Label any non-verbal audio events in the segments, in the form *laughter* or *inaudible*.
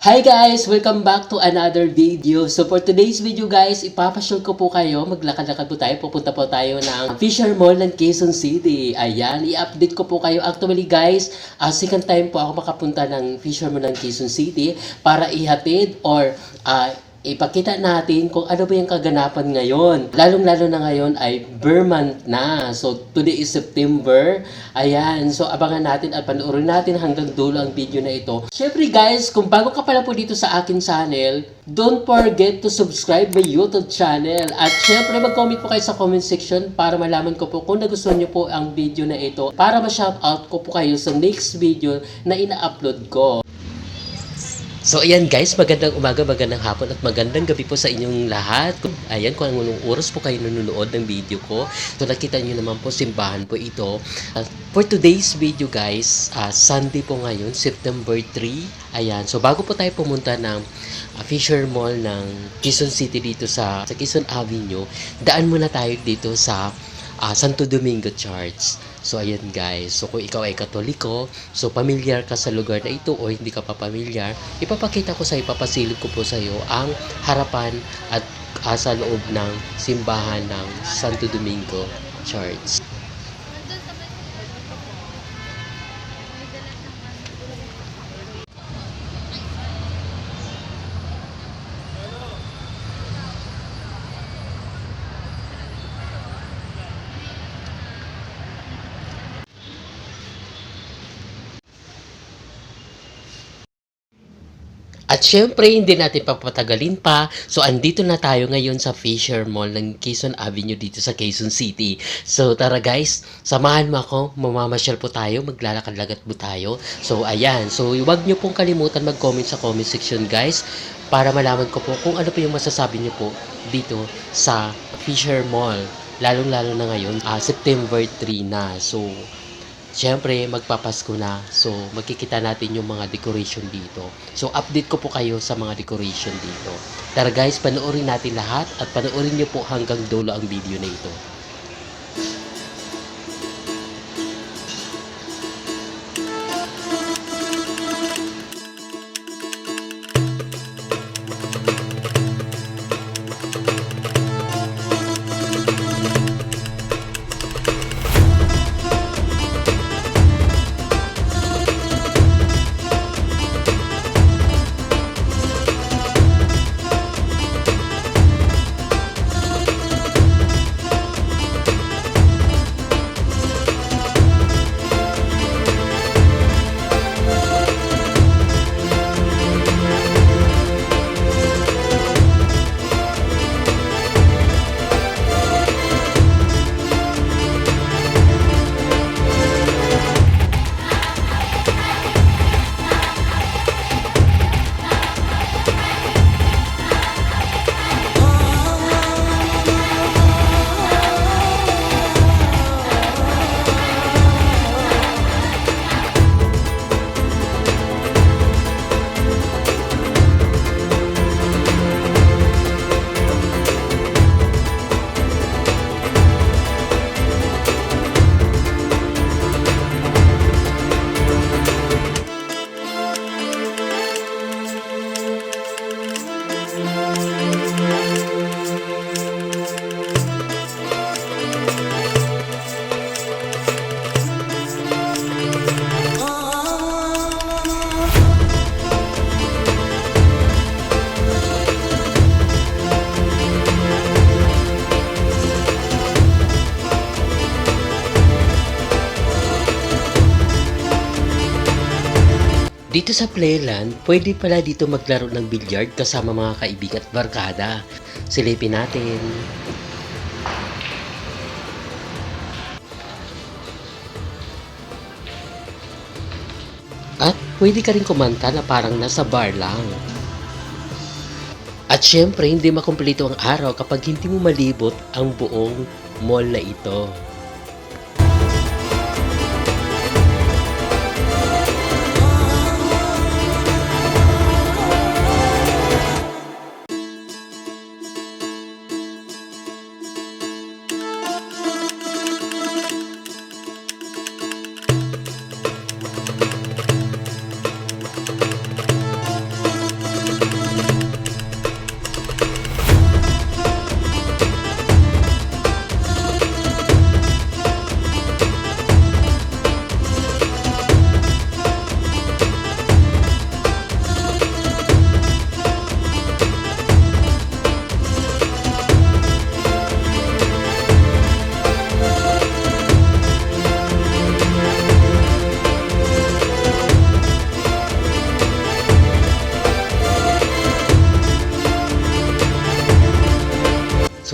Hi guys! Welcome back to another video. So for today's video guys, ipapasyal ko po kayo. Maglakad-lakad po tayo. Pupunta po tayo ng Fisher Mall ng Quezon City. Ayan, i-update ko po kayo. Actually guys, uh, second time po ako makapunta ng Fisher Mall ng Quezon City para ihatid or uh, ipakita natin kung ano ba yung kaganapan ngayon. Lalong-lalo na ngayon ay Bear Month na. So, today is September. Ayan. So, abangan natin at panoorin natin hanggang dulo ang video na ito. Syempre guys, kung bago ka pala po dito sa akin channel, don't forget to subscribe my YouTube channel. At syempre, mag-comment po kayo sa comment section para malaman ko po kung nagustuhan nyo po ang video na ito para ma-shoutout ko po kayo sa next video na ina-upload ko. So ayan guys, magandang umaga, magandang hapon at magandang gabi po sa inyong lahat. Ayan, kung anong oras po kayo nanonood ng video ko. So nakita niyo naman po, simbahan po ito. Uh, for today's video guys, uh, Sunday po ngayon, September 3. Ayan, so bago po tayo pumunta ng uh, Fisher Mall ng Quezon City dito sa, sa Quezon Avenue, daan muna tayo dito sa uh, Santo Domingo Church. So, ayan guys. So, kung ikaw ay katoliko, so pamilyar ka sa lugar na ito o hindi ka pa pamilyar, ipapakita ko sa ipapasilip ko po sa iyo ang harapan at uh, loob ng simbahan ng Santo Domingo Church. At syempre, hindi natin papatagalin pa. So, andito na tayo ngayon sa Fisher Mall ng Quezon Avenue dito sa Quezon City. So, tara guys, samahan mo ako. Mamamasyal po tayo, maglalakad-lagat po tayo. So, ayan. So, huwag nyo pong kalimutan mag-comment sa comment section guys para malaman ko po kung ano po yung masasabi nyo po dito sa Fisher Mall. Lalong-lalo na ngayon, ah, September 3 na. So, Siyempre, magpapasko na. So, magkikita natin yung mga decoration dito. So, update ko po kayo sa mga decoration dito. Tara guys, panoorin natin lahat at panoorin nyo po hanggang dulo ang video na ito. Dito sa Playland, pwede pala dito maglaro ng billiard kasama mga kaibigan at barkada. Silipin natin. At pwede ka rin kumanta na parang nasa bar lang. At syempre, hindi makumpleto ang araw kapag hindi mo malibot ang buong mall na ito.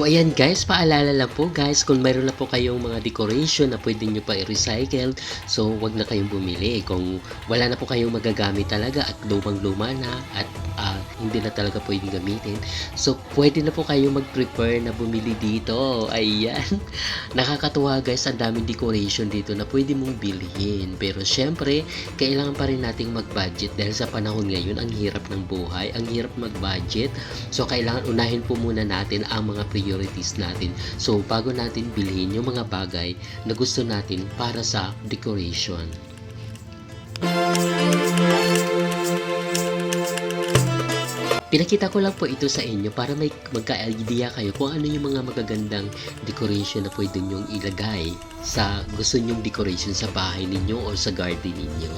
Ayan guys, paalala lang po guys, kung mayroon na po kayong mga decoration na pwede nyo pa i-recycle, so wag na kayong bumili. Kung wala na po kayong magagamit talaga at lumang-luma na at ah, hindi na talaga pwedeng gamitin, so pwede na po kayong mag-prepare na bumili dito. Ayan. *laughs* Nakakatuwa guys, ang daming decoration dito na pwede mong bilhin. Pero syempre, kailangan pa rin nating mag-budget dahil sa panahon ngayon, ang hirap ng buhay, ang hirap mag-budget. So, kailangan unahin po muna natin ang mga priorities natin. So, bago natin bilhin yung mga bagay na gusto natin para sa decoration. Pinakita ko lang po ito sa inyo para may magka-idea kayo kung ano yung mga magagandang decoration na pwede nyong ilagay sa gusto nyong decoration sa bahay ninyo o sa garden ninyo.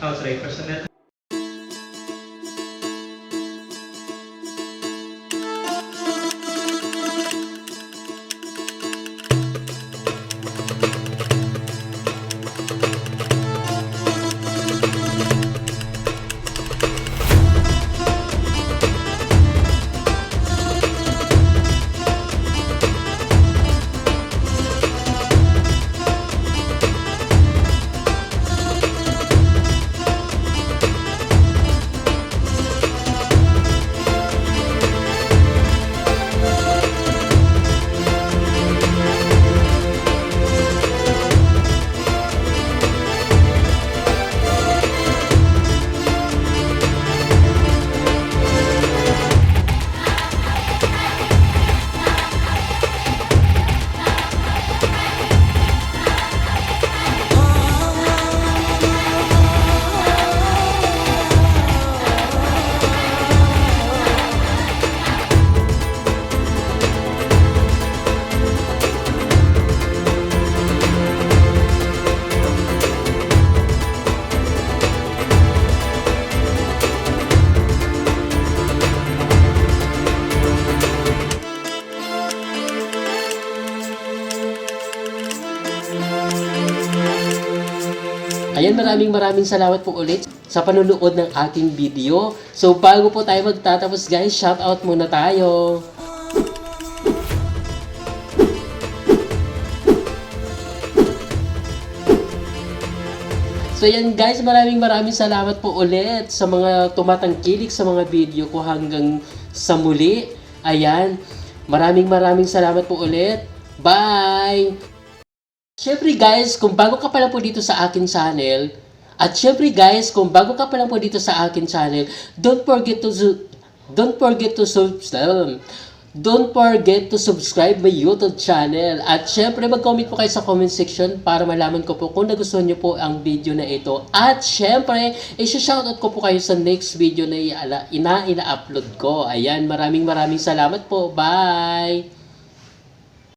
How's was right. Ayan, maraming maraming salamat po ulit sa panunood ng aking video. So, bago po tayo magtatapos guys, shout out muna tayo. So yan guys, maraming maraming salamat po ulit sa mga tumatangkilik sa mga video ko hanggang sa muli. Ayan, maraming maraming salamat po ulit. Bye! Syempre guys, kung bago ka pa lang po dito sa akin channel, at syempre guys, kung bago ka pa lang po dito sa akin channel, don't forget to don't forget to subscribe. Don't forget to subscribe my YouTube channel. At syempre, mag-comment po kayo sa comment section para malaman ko po kung nagustuhan nyo po ang video na ito. At syempre, i-shoutout ko po kayo sa next video na ina- ina-upload ko. Ayan, maraming maraming salamat po. Bye!